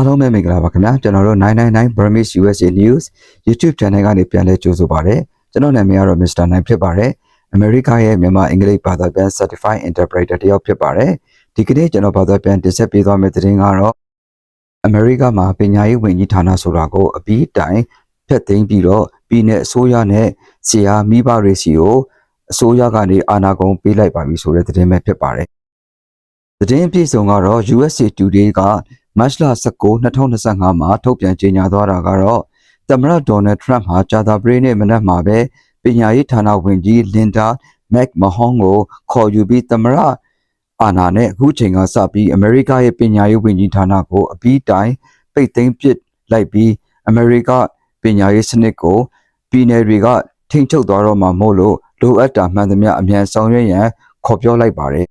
အားလုံးပဲမင်္ဂလာပါခင်ဗျာကျွန်တော်တို့999 Burmese USA News YouTube Channel ကနေပြန်လည်ကြိုဆိုပါရစေကျွန်တော်နာမည်ကတော့ Mr. 9ဖြစ်ပါတယ်အမေရိကရဲ့မြန်မာအင်္ဂလိပ်ဘာသာပြန် Certified Interpreter တယောက်ဖြစ်ပါတယ်ဒီကနေ့ကျွန်တော်ဘာသာပြန်တင်ဆက်ပေးသွားမယ့်သတင်းကတော့အမေရိကမှာပညာရေးဝန်ကြီးဌာနဆိုတာကိုအပြီးတိုင်ဖျက်သိမ်းပြီးတော့ပြည်내အစိုးရနဲ့ဆရာမိဘတွေစီကိုအစိုးရကနေအာဏာကုန်ပေးလိုက်ပါပြီဆိုတဲ့သတင်းပဲဖြစ်ပါတယ်သတင်းအပြည့်စုံကတော့ USA Today က မတ်လ19 2025မှာထုတ်ပြန်ကြေညာသွားတာကတော့သမ္မတဒေါ်နယ်ထရန့်ဟာဂျာတာပရေးနဲ့မနက်မှာပဲပညာရေးဌာနဝန်ကြီးလင်ဒါမက်မဟွန်ကိုခေါ်ယူပြီးသမ္မတအာဏာနဲ့အခုချိန်ကစပြီးအမေရိကရဲ့ပညာရေးဝန်ကြီးဌာနကိုအပြီးတိုင်ပိတ်သိမ်းပစ်လိုက်ပြီးအမေရိကပညာရေးစနစ်ကိုပြည်내တွေကထိန်းချုပ်သွားတော့မှာမို့လို့လိုအပ်တာမှန်သမျှအမြန်ဆောင်ရွက်ရန်ခေါ်ပြောလိုက်ပါတယ်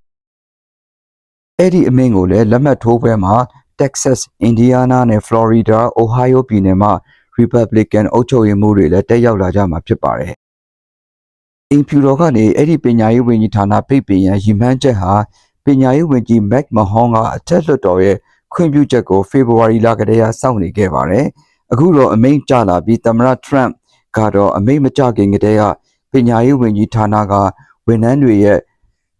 အဲ့ဒီအမိန့်ကိုလည်းလက်မှတ်ထိုးပွဲမှာ Texas, Indiana နဲ့ Florida, Ohio ပြည်နယ်မှာ Republican အုပ်ချုပ်ရေးမှူးတွေလည်းတက်ရောက်လာကြမှာဖြစ်ပါတယ်။အင်ဖြူတော်ကနေအဲ့ဒီပညာရေးဝန်ကြီးဌာနဖိတ်ပင်ရန်ရည်မှန်းချက်ဟာပညာရေးဝန်ကြီး Mac Mahon ကအထက်လွှတ်တော်ရဲ့ခွင့်ပြုချက်ကိုဖေဖော်ဝါရီလကတည်းကစောင့်နေခဲ့ပါတယ်။အခုတော့အမိန့်ကျလာပြီးသမ္မတ Trump ကတော့အမိန့်မကျခင်ကတည်းကပညာရေးဝန်ကြီးဌာနကဝန်ထမ်းတွေရဲ့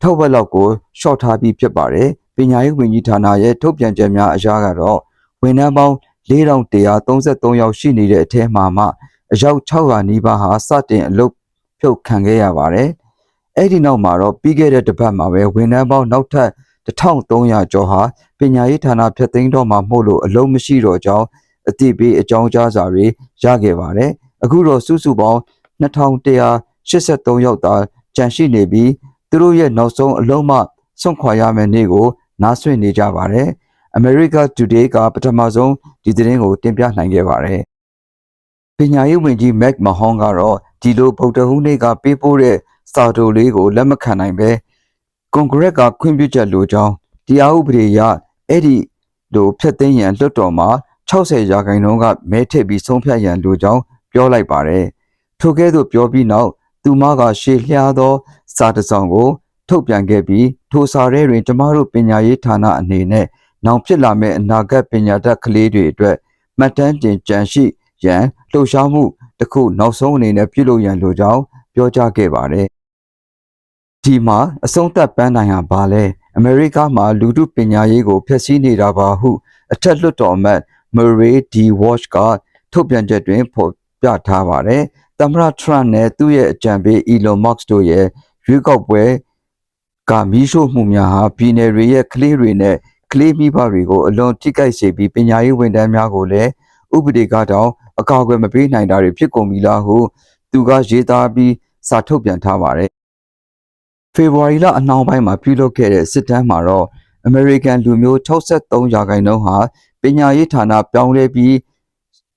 ထောက်ဝက်လောက်ကိုရှော့ထားပြီးဖြစ်ပါတယ်။ ပညာရေးဝန်ကြီးဌာနရဲ့ထုတ်ပြန်ချက်များအရကတော့ဝန်ထမ်းပေါင်း4133ယောက်ရှိနေတဲ့အထက်မှာမှအယောက်600နီးပါးဟာစတင်အလုပ်ဖြုတ်ခံခဲ့ရပါတယ်။အဲ့ဒီနောက်မှာတော့ပြီးခဲ့တဲ့တစ်ပတ်မှာပဲဝန်ထမ်းပေါင်းနောက်ထပ်1300ကျော်ဟာပညာရေးဌာနဖျက်သိမ်းတော့မှမို့လို့အလုံးမရှိတော့ကြောင်းအတိပေးအကြောင်းကြားစာတွေရခဲ့ပါတယ်။အခုတော့စုစုပေါင်း2183ယောက်သာကျန်ရှိနေပြီးသူတို့ရဲ့နောက်ဆုံးအလုံးမဆွန့်ခွာရမယ့်နေ့ကို နားဆွင့်နေကြပါတယ်။ America Today ကပထမဆုံးဒီသတင်းကိုတင်ပြနိုင်ခဲ့ပါတယ်။ပညာရေးဝန်ကြီး Mac Mahon ကတော့ဒီလိုဗုဒ္ဓဟူးနေ့ကပေးပို့တဲ့စာတိုလေးကိုလက်မခံနိုင်ပဲကွန်ဂရက်ကခွင့်ပြုချက်လိုကြောင်းတရားဥပဒေအရအဲ့ဒီလိုဖျက်သိမ်းရန်လွှတ်တော်မှာ60ရာခိုင်နှုန်းကမဲထည့်ပြီးဆုံးဖြတ်ရန်လိုကြောင်းပြောလိုက်ပါတယ်။ထို့ကဲ့သို့ပြောပြီးနောက်သူမကရှေ့လျားသောစာတစ်စောင်ကို ထုတ်ပြန်ခဲ့ပြီးထိုစာရဲတွင်ကျမတို့ပညာရေးဌာနအနေနဲ့နောင်ဖြစ်လာမယ့်အနာဂတ်ပညာတတ်ကလေးတွေအတွက်မှတ်တမ်းတင်ကြံရှိရန်လှုပ်ရှားမှုတစ်ခုနောက်ဆုံးအနေနဲ့ပြုလုပ်ရန်လိုကြောင်းပြောကြားခဲ့ပါတယ်။ဒီမှာအဆုံးသတ်ပန်းနိုင်ဟာဘာလဲအမေရိကမှာလူထုပညာရေးကိုဖျက်ဆီးနေတာပါဟု အထက်လွှတ်တော်အမတ် Murray D. Walsh ကထုတ်ပြန်ချက်တွင်ဖော်ပြထားပါတယ်။သမ္မတ Trump နဲ့သူ့ရဲ့အကြံပေး Elon Musk တို့ရဲ့ရွေးကောက်ပွဲ ကမီးရှို့မှုများဟာပြည်내တွေရဲ့ကလေးတွေနဲ့ကလေးမိဘတွေကိုအလွန်ထိခိုက်စေပြီးပညာရေးဝန်ထမ်းများကိုလည်းဥပဒေကတောင်အကောက်အကွယ်မပေးနိုင်တာတွေဖြစ်ကုန်ပြီလားဟုသူကရေးသားပြီးစာထုတ်ပြန်ထားပါတယ်။ဖေဖော်ဝါရီလအနှောင်းပိုင်းမှာပြုလုပ်ခဲ့တဲ့စစ်တမ်းမှာတော့ American လူမျိုး63ရာခိုင်နှုန်းဟာပညာရေးဌာနပြောင်းလဲပြီး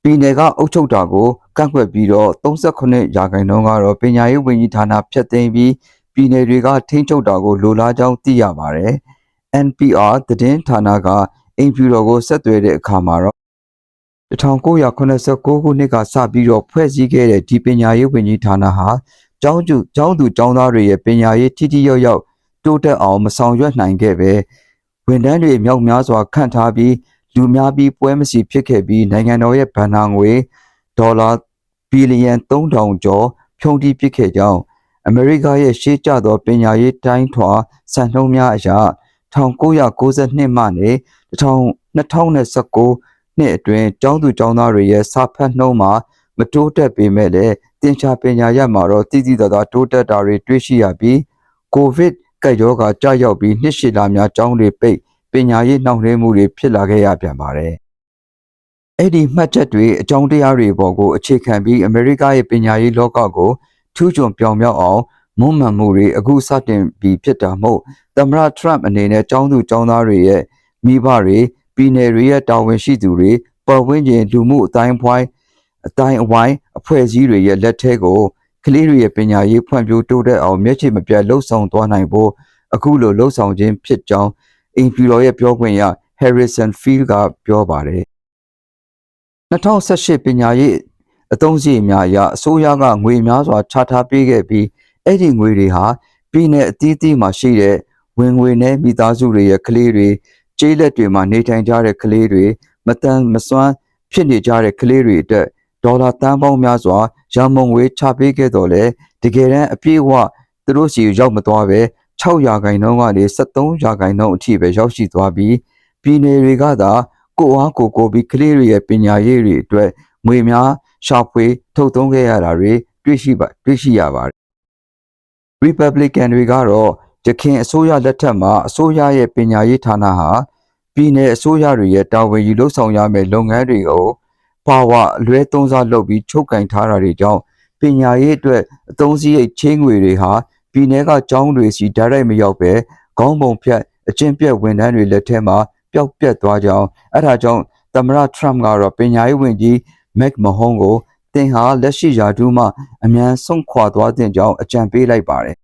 ပြည်내ကအုပ်ချုပ်တာကိုကန့်ကွက်ပြီးတော့38ရာခိုင်နှုန်းကတော့ပညာရေးဝန်ကြီးဌာနဖျက်သိမ်းပြီး ပြည်နယ်တွေကထိန်းချုပ်တာကိုလိုလားကြောင်းသိရပါတယ်။ NPR သတင်းဌာနကအင်ဖြူတော်ကိုဆက်သွယ်တဲ့အခါမှာတော့1989ခုနှစ်ကစပြီးတော့ဖွဲ့စည်းခဲ့တဲ့ဒီပညာရေးဝန်ကြီးဌာနဟာကျောင်းသူကျောင်းသူကျောင်းသားတွေရဲ့ပညာရေးထိထိရောက်ရောက်တိုးတက်အောင်မဆောင်ရွက်နိုင်ခဲ့ပဲဝန်ထမ်းတွေမြောက်များစွာခန့်ထားပြီးလူများပြီးပွဲမစီဖြစ်ခဲ့ပြီးနိုင်ငံတော်ရဲ့ဗန်နာငွေဒေါ်လာဘီလီယံ3000ကျော်ဖြုံးတီးပစ်ခဲ့ကြောင်း အမေရိကရဲ့ရှေးကျသောပညာရေးတိုင်းထွာစံနှုန်းများအရ1992မှနေ2019နှစ်အတွင်းကျောင်းသူကျောင်းသားတွေရဲ့စာဖတ်နှုန်းမှာမတိုးတက်ပေမဲ့လည်းတင်ရှားပညာရပ်မှာတော့တည်တည်သာသာတိုးတက်တာတွေတွေ့ရှိရပြီးကိုဗစ်ကပ်ရောဂါကြာရောက်ပြီးနှစ်ရှည်လာများကျောင်းတွေပိတ်ပညာရေးနှောင့်နှေးမှုတွေဖြစ်လာခဲ့ရပြန်ပါတယ်။အဲ့ဒီမှတ်ချက်တွေအကြောင်းတရားတွေပေါ်ကိုအခြေခံပြီးအမေရိကရဲ့ပညာရေးလောကကို ထူးချွန်ပြောင်မြောက်အောင်မွမ်းမံမှုတွေအခုစတင်ပြီးဖြစ်တာမို့သမ္မတထရမ့်အနေနဲ့ចောင်းသူចောင်းသားတွေရဲ့မိဘတွေပြည်နယ်တွေရဲ့တာဝန်ရှိသူတွေပတ်ဝန်းကျင်လူမှုအတိုင်းဖွိုင်းအတိုင်းအဝိုင်းအဖွဲ့အစည်းတွေရဲ့လက်ထဲကိုကလေးတွေရဲ့ပညာရေးဖွံ့ဖြိုးတိုးတက်အောင်မျက်ခြေမပြတ်လှုပ်ဆောင်သွားနိုင်ဖို့အခုလိုလှုပ်ဆောင်ခြင်းဖြစ်ကြောင်းအင်ဖြူတော်ရဲ့ပြောခွင့်ရ Harrison Field ကပြောပါတယ်2018ပညာရေး အသုံးစရိတ်များအရအစိုးရကငွေများစွာချထားပေးခဲ့ပြီးအဲ့ဒီငွေတွေဟာပြည်내အသီးသီးမှာရှိတဲ့ဝင်ငွေနဲ့မိသားစုတွေရဲ့ကလေးတွေကျေးလက်တွေမှာနေထိုင်ကြတဲ့ကလေးတွေမတန်မစွမ်းဖြစ်နေကြတဲ့ကလေးတွေအတွက်ဒေါ်လာတန်ပေါင်းများစွာရန်မုံငွေချပေးခဲ့တော့လေတကယ်တမ်းအပြည့်အဝသူတို့စီရောက်မသွားပဲ6ရာခိုင်နှုန်းကနေ73ရာခိုင်နှုန်းအထိပဲရောက်ရှိသွားပြီးပြည်နယ်တွေကသာကိုအားကိုကိုပြီးကလေးတွေရဲ့ပညာရေးတွေအတွက်ငွေများ ရှာဖွေထုတ်သုံးခဲ့ရတာတွေတွေ့ရှိပါတွေ့ရှိရပါတယ် Republican တွေကတော့ရခင်အစိုးရလက်ထက်မှာအစိုးရရဲ့ပညာရေးဌာနဟာပြည်내အစိုးရတွေရဲ့တာဝန်ယူလုပ်ဆောင်ရမယ့်လုပ်ငန်းတွေကိုပါဝါအလွဲသုံးစားလုပ်ပြီးချုပ်ကင်ထားတာတွေကြောင့်ပညာရေးအတွက်အသုံးစရိတ်ချင်းငွေတွေဟာပြည်내ကကျောင်းတွေစီဒါရိုက်မရောက်ပဲခေါင်းပုံဖြတ်အကျင့်ပြတ်ဝန်ထမ်းတွေလက်ထဲမှာပျောက်ပြတ်သွားကြောင်းအဲ့ဒါကြောင့်သမ္မတထရမ့်ကတော့ပညာရေးဝန်ကြီး မက်မဟုန်းကိုတင်ဟာလက်ရှိယာဒူးမှအမြန်ဆုံးခွာသွားတဲ့ကြောင်းအကြံပေးလိုက်ပါတယ်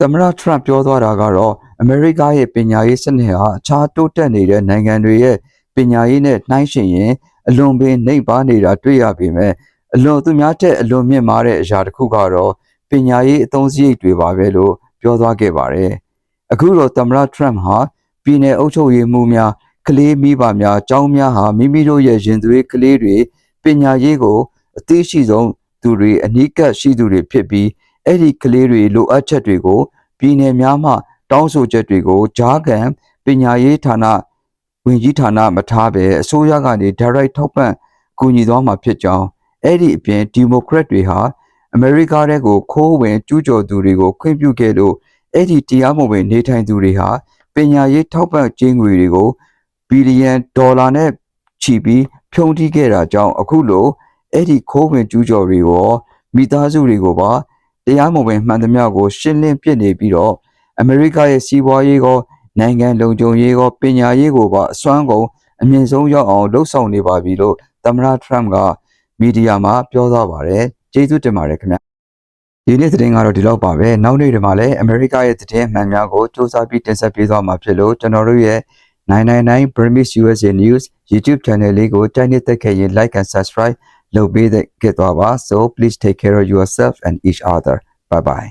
သမ္မတထရမ့်ပြောသွားတာကတော့အမေရိကရဲ့ပညာရေးစနစ်ဟာအခြားတိုးတက်နေတဲ့နိုင်ငံတွေရဲ့ပညာရေးနဲ့နှိုင်းယှဉ်ရင်အလွန်ပင်နှိပ်ပါနေတာတွေ့ရပေမဲ့အလွန်သူများတဲ့အလွန်မြင့်မားတဲ့အရာတစ်ခုကတော့ပညာရေးအသုံးစရိတ်တွေပါပဲလို့ပြောသွားခဲ့ပါတယ်။အခုတော့သမ္မတထရမ့်ဟာပြည်내အုပ်ချုပ်ရေးမှူးများ ကလေးမိဘများအကြောင်းများဟာမိမိတို့ရဲ့ရင်သွေးကလေးတွေပညာရေးကိုအသိရှိဆုံးသူတွေအနီးကပ်ရှိသူတွေဖြစ်ပြီးအဲ့ဒီကလေးတွေလိုအပ်ချက်တွေကိုပြည်내များမှ တောင်းဆိုချက်တွေကိုဂျားကန်ပညာရေးဌာနဝင်ကြီးဌာနမထားပဲအစိုးရကနေ direct ထောက်ပံ့ကူညီသွားမှာဖြစ်ကြောင်းအဲ့ဒီအပြင်ဒီမိုကရက်တွေဟာအမေရိကတဲ့ကိုခိုးဝင်ကျူးကျော်သူတွေကိုခွင့်ပြုခဲ့လို့အဲ့ဒီတရားမဝင်နေထိုင်သူတွေဟာပညာရေးထောက်ပံ့ခြင်းငွေတွေကို ဘီလီယံဒေါ်လာနဲ့ချီပြီးဖြုန်းတီးခဲ့တာကြောင့်အခုလိုအဲ့ဒီခိုးဝင်ကျူးကျော်တွေရောမိသားစုတွေကိုပါတရားမဝင်မှန်သမျှကို ရှင်းလင်းပြစ်နေပြီးတော့အမေရိကရဲ့စီးပွားရေးကောနိုင်ငံလုံခြုံရေးကောပညာရေးကိုပါအစွမ်းကုန်အမြင့်ဆုံးရောက်အောင်လှုပ်ဆောင်နေပါပြီလို့သမ္မတထရမ့်ကမီဒီယာမှာပြောသွားပါတယ်ကျေးဇူးတင်ပါတယ်ခင်ဗျဒီနေ့သတင်းကတော့ဒီလောက်ပါပဲနောက်နေ့တွေမှာလည်းအမေရိကရဲ့သတင်းအမှန်များကိုစူးစမ်းပြီးတင်ဆက်ပေးသွားမှာဖြစ်လို့ကျွန်တော်တို့ရဲ့ 999 Burmese USA News YouTube channel လေးကိုတိုက်နှစ်သက်ခဲ့ရင် like and subscribe လုပ်ပေးတဲ့ခဲ့သွားပါ so please take care of yourself and each other bye bye